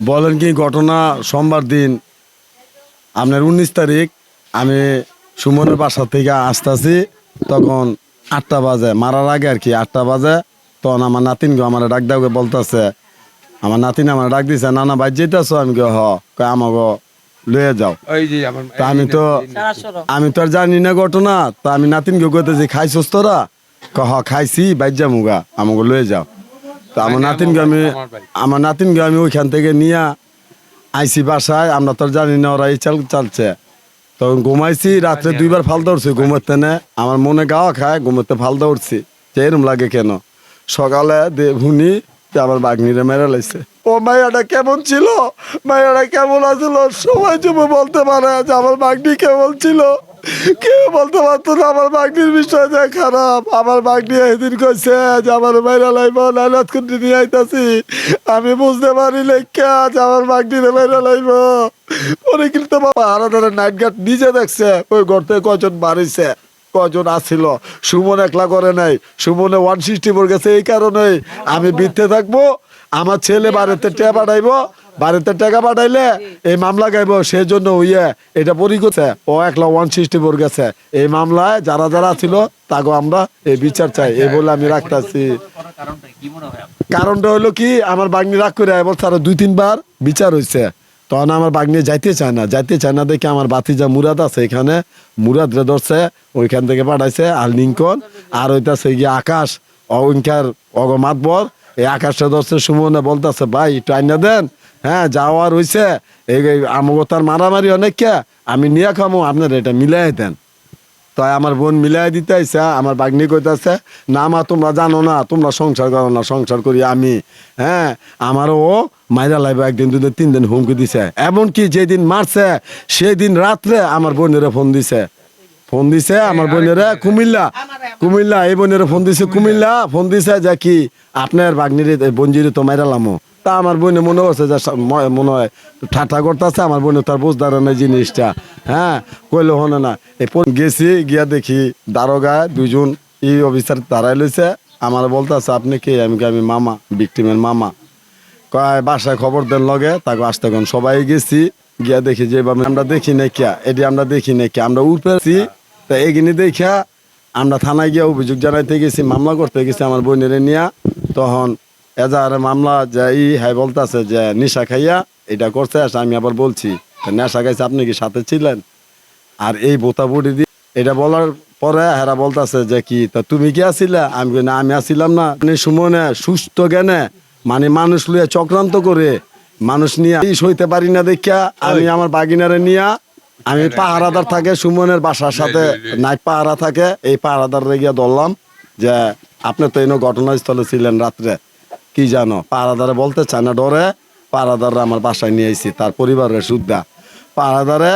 বলেন কি ঘটনা সোমবার দিন। আপনার উনিশ তারিখ আমি সুমনের বাসা থেকে আসতেছি তখন আটটা বাজে মারার আগে আর কি আটটা বাজে তখন আমার নাতিন গো আমার ডাক দাও বলতেছে। আমার নাতিন আমার ডাক দিছে নানা বাইর যেতেছো আমি কে হ। আমাকে লয়ে যাও। তা আমি তো আমি তো আর জানি না ঘটনা তা আমি নাতিন কে কইতেছি খাইছস তোরা? ক হ খাইছি বাইর মুগা আমাকে লয়ে যাও। তা আমার নাতিন আমি আমার। নাতিন আমি ওইখান থেকে নিয়ে আইসি বাসায় আমরা তো জানি না ওরা এই চাল চালছে। তখন ঘুমাইছি রাত্রে দুইবার ফালদা উঠছি ঘুমাতে না। আমার মনে গাওয়া খায় ঘুমাতে ফালদা উঠছি যে এরম লাগে কেন? সকালে যে আমার বাগনিরে মেরে লাইছে। ও মাইয়াটা কেমন ছিল? মাইয়াটা কেমন আছিল? সবাই চুপে বলতে পারে যে আমার বাগনি কেমন ছিল? কেউ বলতে পারতো না, আমার বাগনির বিষয় যে খারাপ। আমার বাগনি এদিন কইছে যে আমার মাইরা লাইব লাইলাত করে নিয়ে আইতাছি। আমি বুঝতে পারি লেখা যে আমার বাগনিরে মাইরা লাইব পরে কিন্তু বাবা আলাদা নাইট গার্ড নিজে দেখছে, ওই থেকে কজন বাড়িছে কজন আসছিল সুমন একলা করে নাই, সুমনে ওয়ান সিক্সটি ফোর গেছে এই কারণে আমি বৃত্তে থাকব, আমার ছেলে বাড়িতে টাকা পাঠাইবো বাড়িতে টাকা পাঠাইলে এই মামলা গাইবো সেই জন্য ইয়ে এটা পরি করছে। ও একলা ওয়ান সিক্সটি পর গেছে। এই মামলায় যারা যারা ছিল তাকে আমরা এই বিচার চাই, এই বলে আমি রাখতেছি। কারণটা হলো কি, আমার বাগনি রাগ করে এবার তারা দুই তিনবার বিচার হয়েছে তখন আমার বাগনি যাইতে চায় না, যাইতে চায় না দেখে আমার বাতিজা মুরাদ আছে এখানে। মুরাদ রে ধরছে, ওইখান থেকে পাঠাইছে আর লিঙ্কন আর ওইটাছে গিয়ে আকাশ ওইখার অগ মাতবর। এই আকাশটা ধরছে, সুমনে বলতেছে, ভাই, একটু আইনা দেন। হ্যাঁ যাওয়ার হয়েছে এই আমাকে তার মারামারি অনেক কে আমি নিয়ে খামো আপনার এটা মিলাই দেন। তাই আমার বোন মিলাই দিতে আইসা আমার বাগনি কইতাছে না মা তোমরা জানো না তোমরা সংসার করো না সংসার করি আমি। হ্যাঁ আমারও ও মাইরা লাইব একদিন দুদিন তিন দিন হুমকি দিছে। এমনকি যেদিন মারছে সেদিন রাত্রে আমার বোনেরা ফোন দিছে। ফোন দিছে আমার বোনেরা কুমিল্লা কুমিল্লা এই বোনেরা ফোন দিছে কুমিল্লা। ফোন দিছে যে কি আপনার বাগনির বঞ্জিরে তো মাইরা লামো। তা আমার বোনে মনে হচ্ছে যে মনে হয় ঠাট্টা করতেছে, আমার বোনে তার বুঝদার না জিনিসটা। হ্যাঁ কইলে হনে না। এই গেছি, গিয়া দেখি দারোগা দুইজন ই অফিসার দাঁড়াই লইছে। আমার বলতেছে, আপনি কে? আমি আমি মামা ভিক্টিমের মামা। কয়, বাসায় খবর দেন লগে তাকে আসতে সবাই গেছি। গিয়া দেখি যে আমরা দেখি না কিয়া এটি আমরা দেখি না কিয়া আমরা উঠেছি তা এগিনি দেখিয়া আমরা থানায় গিয়া অভিযোগ জানাইতে গেছি, মামলা করতে গেছি আমার বোনের নিয়া। তখন এজাহার মামলা যে ই হ্যাঁ বলতেছে যে নেশা খাইয়া এটা করছে আমি আবার বলছি নেশা খাইছে আপনি কি সাথে ছিলেন? আর এই বোতা বুড়ি দিয়ে এটা বলার পরে হেরা বলতেছে যে কি তা তুমি কি আছিলা আমি না আমি আসিলাম না। মানে সুমনে সুস্থ জ্ঞানে মানে মানুষ লইয়া চক্রান্ত করে মানুষ নিয়ে এই সইতে পারি না দেখিয়া আমি আমার বাগিনারে নিয়া আমি পাহারাদার থাকে সুমনের বাসার সাথে নাই পাহারা থাকে এই পাহারাদার গিয়া ধরলাম যে আপনি তো এনে ঘটনাস্থলে ছিলেন রাত্রে। কি জানো? পাহারাদারে বলতে চায় না, ডরে। পাহারাদাররা আমার বাসায় নিয়ে আইছি, তার পরিবারের সুদ্ধা পাহারাদারে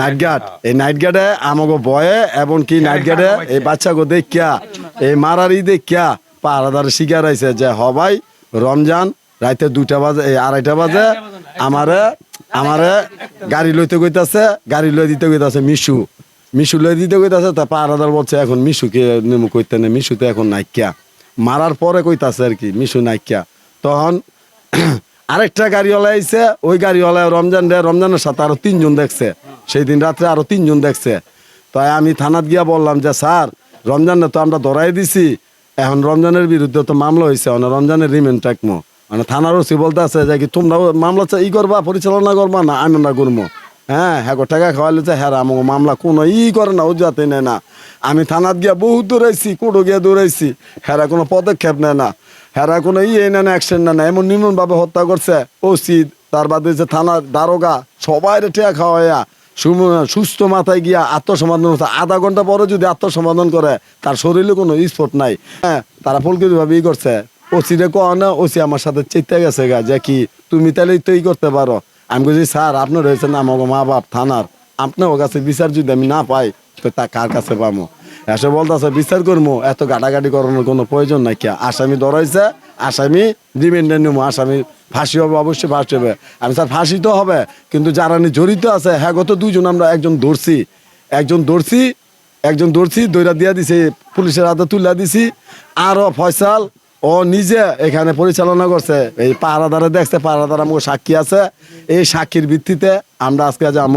নাইট গার্ড এই নাইট গার্ডে আমাকে বয়ে এবং কি নাইট গার্ডে এই বাচ্চাকে দেখিয়া, এই মারারি দেখিয়া পাহারাদারে শিকার আইছে যে, হ ভাই, রমজান রাইতে দুইটা বাজে, এই আড়াইটা বাজে, আমারে আমারে গাড়ি লইতে কইতাছে, গাড়ি লই দিতে কইতাছে মিশু। মিশু লই দিতে কইতাছে, তা পাহারাদার বলছে, এখন মিশুকে নেমু কইতে নেই মিশু তো এখন নাইকিয়া। মারার পরে কইতাছে আর কি, মিশু নাইকিয়া। তখন আরেকটা গাড়িওয়ালা আইছে, ওই গাড়িওয়ালা রমজান রে, রমজানের সাথে আরও তিনজন দেখছে। সেই দিন রাত্রে আরও তিনজন দেখছে। তাই আমি থানাত গিয়া বললাম যে, স্যার, রমজানে তো আমরা ধরাই দিছি। এখন রমজানের বিরুদ্ধে তো মামলা হয়েছে মানে রমজানের রিমেন্ট টাকমো মানে থানার ওসি বলতে আছে যে, কি তোমরা মামলা ই করবা, পরিচালনা করবা না, আমি না করব হ্যাঁ হ্যাঁ গো, টাকা খাওয়াইলে যে হ্যাঁ আমাকে মামলা কোনো ই করে না ও যাতে নেয় না। আমি থানাত গিয়া বহুত দৌড়াইছি কোটো গিয়া দৌড়াইছি হেরা কোনো পদক্ষেপ নেয় না। হেরা কোনো ইয়ে নেয় না অ্যাকশন নেয় না। এমন নির্মম ভাবে হত্যা করছে ওসি তার বাদে যে থানার দারোগা সবাই টেয়া খাওয়াইয়া সুস্থ মাথায় গিয়া আত্মসমাধান হচ্ছে আধা ঘণ্টা পরে যদি আত্মসমাধান করে, তার শরীরে কোনো স্পট নাই। হ্যাঁ তারা ফুলকিরি ভাবে ই করছে। ওসি রে কয় না ওসি আমার সাথে চেতে গেছে গা, যে কি, তুমি তাহলে তো ই করতে পারো। আমি বলছি, স্যার, আপনার হয়েছে না আমাকে মা বাপ থানার। আপনার ও কাছে বিচার যদি আমি না পাই, তো তা কার কাছে পাবো? এসে বলতেছে, বিচার করব এত গাটাগাটি করানোর কোনো প্রয়োজন নাই কে? আসামি ধরাইছে আসামি রিমান্ডে নেব আসামি ফাঁসি হবে, অবশ্যই ফাঁসি হবে। আমি, স্যার, ফাঁসি তো হবে, কিন্তু যারা জড়িত আছে হ্যাঁ গত দুজন আমরা একজন ধরছি। একজন ধরছি একজন ধরছি দৈরা দিয়া দিছে, পুলিশের হাতে তুলে দিছি। আরও ফয়সাল ও নিজে এখানে পরিচালনা করছে। এই পাহারাদারে দেখছে, পাহারাদার আমাকে সাক্ষী আছে। এই সাক্ষীর ভিত্তিতে আমরা আজকে যাব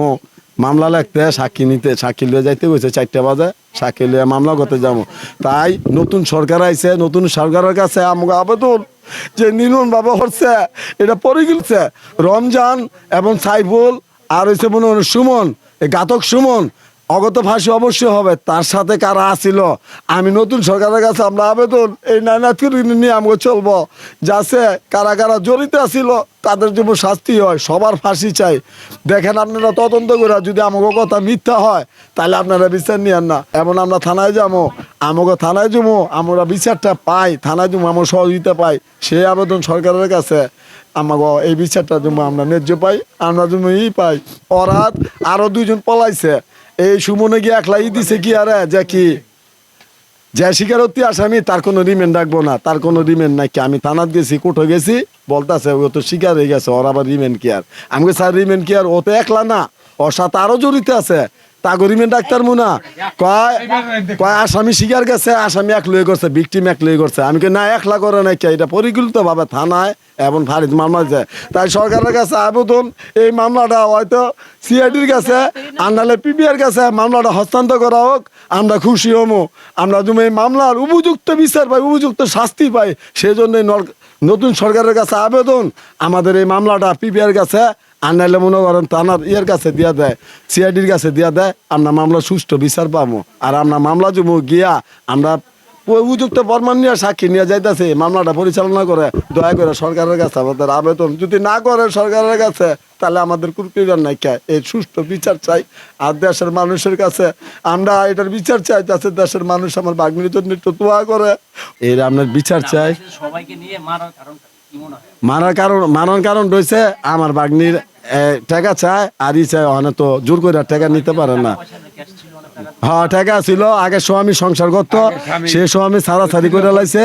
মামলা লিখতে, সাক্ষী নিতে, সাক্ষী লিয়ে যাইতে গেছে চারটে বাজে, সাক্ষী লিয়ে মামলা করতে যাব তাই নতুন সরকার আইছে, নতুন সরকারের কাছে আমাকে আবেদন যে নির্মল বাবা হচ্ছে, এটা পরে গেছে রমজান এবং সাইফুল আর হচ্ছে মনে সুমন, এই ঘাতক সুমন অগত ফাঁসি অবশ্যই হবে, তার সাথে কারা আসিল আমি নতুন সরকারের কাছে আমরা আবেদন, এই নাইনাথকে নিয়ে আমাকে চলবো। যাচ্ছে কারা কারা জড়িত আসিল তাদের জন্য শাস্তি হয়, সবার ফাঁসি চাই। দেখেন আপনারা তদন্ত করে, যদি আমাকে কথা মিথ্যা হয়, তাহলে আপনারা বিচার নিয়েন না। এমন আমরা থানায় যাব আমাকে থানায় যাব, আমরা বিচারটা পাই, থানায় যাব, আমার সহযোগিতা পাই। সেই আবেদন সরকারের কাছে আমাকে এই বিচারটা জন্য আমরা ন্যায্য পাই, আমরা ই পাই। অরাত আরও দুইজন পলাইছে। এই সুমনে গিয়ে একলাই দিছে কি আরে? যে কি? যে আসে আসামি তার কোনো রিমেন্ড রাখব না। তার কোনো রিমেন্ড নাই কি? আমি থানাত গেছি, কোর্টে গেছি, বলতেছে, ও তো শিকার হয়ে গেছে, ওর আবার রিমেন্ড কি আর? আমি স্যার রিমেন্ড কি আর? ও তো একলা না। ওর সাথে আরও জড়িত আছে। তাগো রিমেন্ড ডাক্তার মুনা। কয় কয়, আসামি স্বীকার গেছে, আসামি এক লয়ে করছে ভিকটিম এক লয়ে করছে আমি কি না, একলা করে নাকি এটা পরিকল্পিত ভাবে থানায় এবং ফারিদ মামলা যায় তাই সরকারের কাছে আবেদন, এই মামলাটা হয়তো সিআইডির কাছে, আন্দালে পিবিআর কাছে মামলাটা হস্তান্তর করা হোক, আমরা খুশি হমো। আমরা তুমি এই মামলার উপযুক্ত বিচার পাই, উপযুক্ত শাস্তি পাই সেই জন্য নতুন সরকারের কাছে আবেদন। আমাদের এই মামলাটা পিবিআর কাছে আনাইলে মনে করেন থানার ইয়ের কাছে দিয়া দেয় সিআইডির কাছে দিয়া দেয় আমরা মামলা সুষ্ঠু বিচার পাবো আর আমরা মামলা জমু গিয়া আমরা উপযুক্ত প্রমাণ নিয়ে সাক্ষী নিয়ে যাইতেছে মামলাটা পরিচালনা করে দয়া করে সরকারের কাছে আমাদের আবেদন। যদি না করে সরকারের কাছে তাহলে আমাদের কুরকুরিয়ার নাই কে এই সুষ্ঠু বিচার চাই আর দেশের মানুষের কাছে আমরা এটার বিচার চাই যাতে দেশের মানুষ আমার বাগ্নির জন্য একটু করে। এর আপনার বিচার চাই। সবাইকে নিয়ে মারার কারণ মারার কারণ মারার কারণ রয়েছে আমার বাগনির টাকা চায় আর ই চায় অনেক তো জোর করে টাকা নিতে পারে না। হ্যাঁ টাকা ছিল আগে স্বামী সংসার করতো সে স্বামী ছাড়াছাড়ি করে লাইছে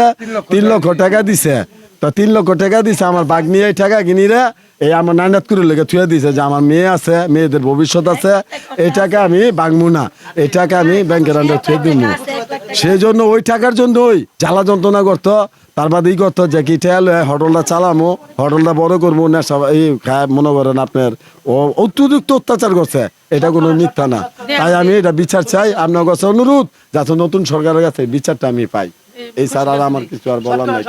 তিন লক্ষ টাকা দিছে। তো তিন লক্ষ টাকা দিছে আমার বাগনি এই টাকা কিনি রে এই আমার নানাত করে লেগে থুয়ে দিয়েছে যে আমার মেয়ে আছে, মেয়েদের ভবিষ্যৎ আছে, এটাকে আমি বাগমু না, এটাকে আমি ব্যাংকের আন্ডার থুয়ে দিব সেই জন্য ওই টাকার জন্য ওই জ্বালা যন্ত্রণা করতো, তার বাদে ই করতো যে কি ঠেল হোটেলটা চালামো, হোটেলটা বড় করব নেশা এই খায় মনে করেন আপনার ও অত্যধিক অত্যাচার করছে, এটা কোনো মিথ্যা না। তাই আমি এটা বিচার চাই, আপনার কাছে অনুরোধ, যাতে নতুন সরকারের কাছে বিচারটা আমি পাই। এই ছাড়া আর আমার কিছু আর বলার নাই।